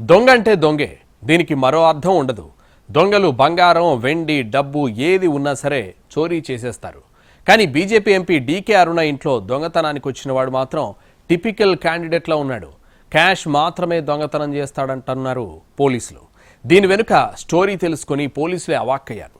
దొంగ అంటే దొంగే దీనికి మరో అర్థం ఉండదు. దొంగలు బంగారం వెండి డబ్బు ఏది ఉన్నా సరే చోరీ చేసేస్తారు. కానీ బీజేపీ ఎంపీ డీకే అరుణ ఇంట్లో దొంగతనానికి వచ్చిన వాడు మాత్రం టిపికల్ క్యాండిడేట్లా ఉన్నాడు. క్యాష్ మాత్రమే దొంగతనం చేస్తాడంటున్నారు పోలీసులు. దీని వెనుక స్టోరీ తెలుసుకుని పోలీసులే అవాక్కయ్యారు.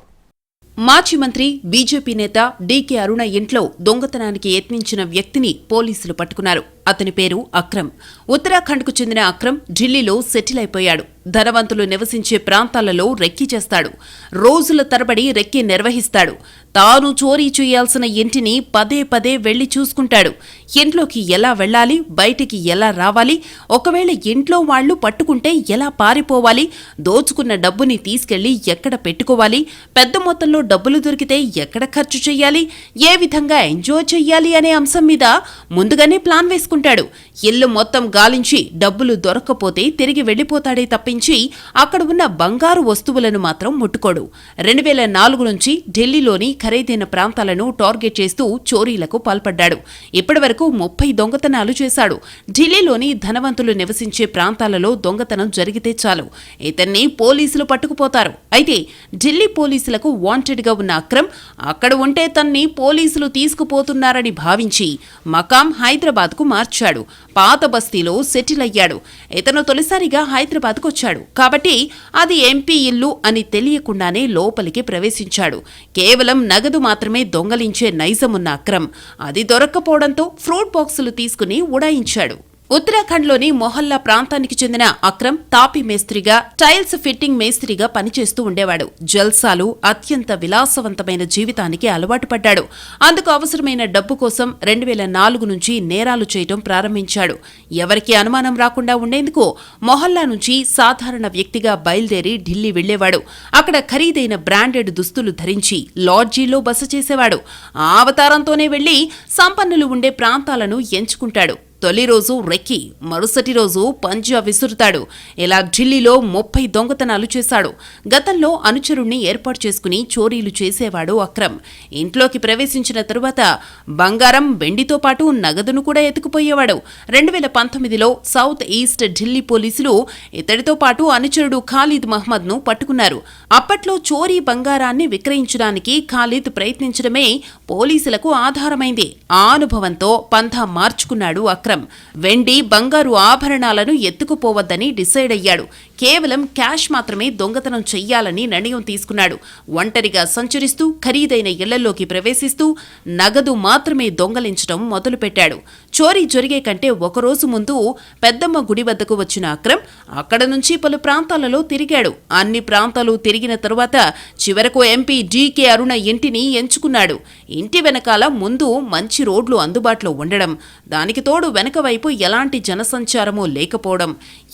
మాజీ మంత్రి బీజేపీ నేత డీకే అరుణ ఇంట్లో దొంగతనానికి యత్నించిన వ్యక్తిని పోలీసులు పట్టుకున్నారు. అతని పేరు అక్రమ్. ఉత్తరాఖండ్కు చెందిన అక్రమ్ ఢిల్లీలో సెటిల్ అయిపోయాడు. ధనవంతులు నివసించే ప్రాంతాలలో రెక్కి చేస్తాడు. రోజుల తరబడి రెక్కి నిర్వహిస్తాడు. తాను చోరీ చేయాల్సిన ఇంటిని పదే పదే వెళ్ళి చూసుకుంటాడు. ఇంట్లోకి ఎలా వెళ్ళాలి? బయటికి ఎలా రావాలి? ఒకవేళ ఇంట్లో వాళ్ళు పట్టుకుంటే ఎలా పారిపోవాలి? దోచుకున్న డబ్బుని తీసుకెళ్ళి ఎక్కడ పెట్టుకోవాలి? పెద్ద మొత్తంలో డబ్బులు దొరికితే ఎక్కడ ఖర్చు చేయాలి? ఏ విధంగా ఎంజాయ్ చెయ్యాలి అనే అంశం మీద ముందుగానే ప్లాన్ వేసుకుంటాడు. ఇల్లు మొత్తం గాలించి డబ్బులు దొరక్కపోతే తిరిగి వెళ్ళిపోతాడే తప్పించి అక్కడ ఉన్న బంగారు వస్తువులను మాత్రం ముట్టుకోడు. రెండు వేల నాలుగు నుంచి ఢిల్లీలోని ఖరీదైన ప్రాంతాలను టార్గెట్ చేస్తూ చోరీలకు పాల్పడ్డాడు. ఇప్పటివరకు ముప్పై దొంగతనాలు చేశాడు. ఢిల్లీలోని ధనవంతులు నివసించే ప్రాంతాలలో దొంగతనం జరిగితే చాలు. ఇతన్ని పోలీసులు పట్టుకుపోతారు. అయితే ఢిల్లీ పోలీసులకు వాంటెడ్గా ఉన్న అక్రమ్ అక్కడ ఉంటే తన్ని పోలీసులు తీసుకుపోతున్నారని భావించి మకాం హైదరాబాద్కు మార్చాడు. పాత బస్తీలో సెటిల్ అయ్యాడు. ఇతను తొలిసారిగా హైదరాబాద్కు వచ్చాడు కాబట్టి అది ఎంపీ ఇల్లు అని తెలియకుండానే లోపలికి ప్రవేశించాడు. కేవలం నగదు మాత్రమే దొంగలించే నైజమున్న అక్రమ్. అది దొరక్కపోవడంతో ఫ్రూట్ బాక్సులు తీసుకుని ఉడాయించాడు. ఉత్తరాఖండ్లోని మొహల్లా ప్రాంతానికి చెందిన అక్రమ్ తాపి మేస్త్రిగా టైల్స్ ఫిట్టింగ్ మేస్త్రిగా పనిచేస్తూ ఉండేవాడు. జల్సాలు అత్యంత విలాసవంతమైన జీవితానికి అలవాటు పడ్డాడు. అందుకు అవసరమైన డబ్బు కోసం రెండు వేల నాలుగు నుంచి నేరాలు చేయటం ప్రారంభించాడు. ఎవరికీ అనుమానం రాకుండా ఉండేందుకు మొహల్లా నుంచి సాధారణ వ్యక్తిగా బయలుదేరి ఢిల్లీ వెళ్ళేవాడు అక్కడ ఖరీదైన బ్రాండెడ్ దుస్తులు ధరించి లాడ్జీలో బస చేసేవాడు. ఆ అవతారంతోనే వెళ్ళి సంపన్నులు ఉండే ప్రాంతాలను ఎంచుకుంటాడు. తొలి రోజు రెక్కి మరుసటి రోజు పంజా విసురుతాడు. ఇలా ఢిల్లీలో ముప్పై దొంగతనాలు చేశాడు. గతంలో అనుచరుణ్ణి ఏర్పాటు చేసుకుని చోరీలు చేసేవాడు అక్రమ్. ఇంట్లోకి ప్రవేశించిన తరువాత బంగారం వెండితో పాటు నగదును కూడా ఎత్తుకుపోయేవాడు. రెండు వేల పంతొమ్మిదిలో సౌత్ ఈస్ట్ ఢిల్లీ పోలీసులు ఇతడితో పాటు అనుచరుడు ఖాలిద్ మహ్మద్ను పట్టుకున్నారు. అప్పట్లో చోరీ బంగారాన్ని విక్రయించడానికి ఖాలిద్ ప్రయత్నించడమే పోలీసులకు ఆధారమైంది. ఆ అనుభవంతో పంథా మార్చుకున్నాడు అక్రమ్. వెండి బంగారు ఆభరణాలను ఎత్తుకుపోవద్దని డిసైడ్ అయ్యాడు. కేవలం క్యాష్ మాత్రమే దొంగతనం చెయ్యాలని నిర్ణయం తీసుకున్నాడు. ఒంటరిగా సంచరిస్తూ ఖరీదైన ఇళ్ళలోకి ప్రవేశిస్తూ నగదు మాత్రమే దొంగలించడం మొదలుపెట్టాడు. చోరీ జరిగే కంటే ఒకరోజు ముందు పెద్దమ్మ గుడి వద్దకు వచ్చిన అక్రమ్ అక్కడ నుంచి పలు ప్రాంతాలలో తిరిగాడు. అన్ని ప్రాంతాలు తిరిగిన తరువాత చివరకు ఎంపీ డీకే అరుణ ఇంటిని ఎంచుకున్నాడు. ఇంటి వెనకాల ముందు మంచి రోడ్లు అందుబాటులో ఉండడం దానికి తోడు వెనక వైపు ఎలాంటి జనసంచారమూ లేకపోవడం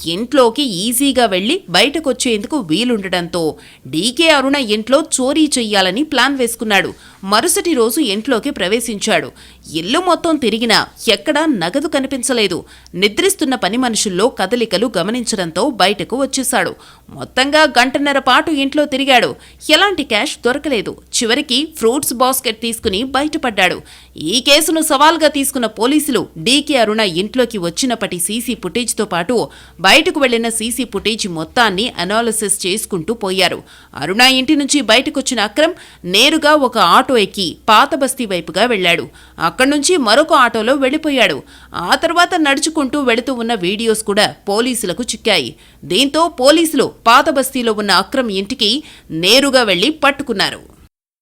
ఇంట్లోకి ఈజీగా వెళ్ళి బయటకొచ్చేందుకు వీలుండటంతో డీకే అరుణ ఇంట్లో చోరీ చెయ్యాలని ప్లాన్ వేసుకున్నాడు. మరుసటి రోజు ఇంట్లోకి ప్రవేశించాడు. ఇల్లు మొత్తం తిరిగినా ఎక్కడా నగదు కనిపించలేదు. నిద్రిస్తున్న పని మనుషుల్లో కదలికలు గమనించడంతో బయటకు వచ్చేశాడు. మొత్తంగా గంటన్నర పాటు ఇంట్లో తిరిగాడు. ఎలాంటి క్యాష్ దొరకలేదు. చివరికి ఫ్రూట్స్ బాస్కెట్ తీసుకుని బయటపడ్డాడు. ఈ కేసును సవాల్గా తీసుకున్న పోలీసులు డీకే అరుణ ఇంట్లోకి వచ్చినప్పటి సీసీ ఫుటేజ్తో పాటు బయటకు వెళ్ళిన సీసీ ఫుటేజ్ మొత్తాన్ని అనాలిసిస్ చేసుకుంటూ పోయారు. అరుణ ఇంటి నుంచి బయటకొచ్చిన అక్రమ్ నేరుగా ఒక ఆటో ఎక్కి పాత బస్తీ వైపుగా వెళ్ళాడు అక్కడి నుంచి మరొక ఆటోలో వెళ్ళిపోయాడు. ఆ తర్వాత నడుచుకుంటూ వెళుతూ ఉన్న వీడియోస్ కూడా పోలీసులకు చిక్కాయి. దీంతో పోలీసులు పాత బస్తీలో ఉన్న అక్రమ్ ఇంటికి నేరుగా వెళ్ళి పట్టుకున్నారు.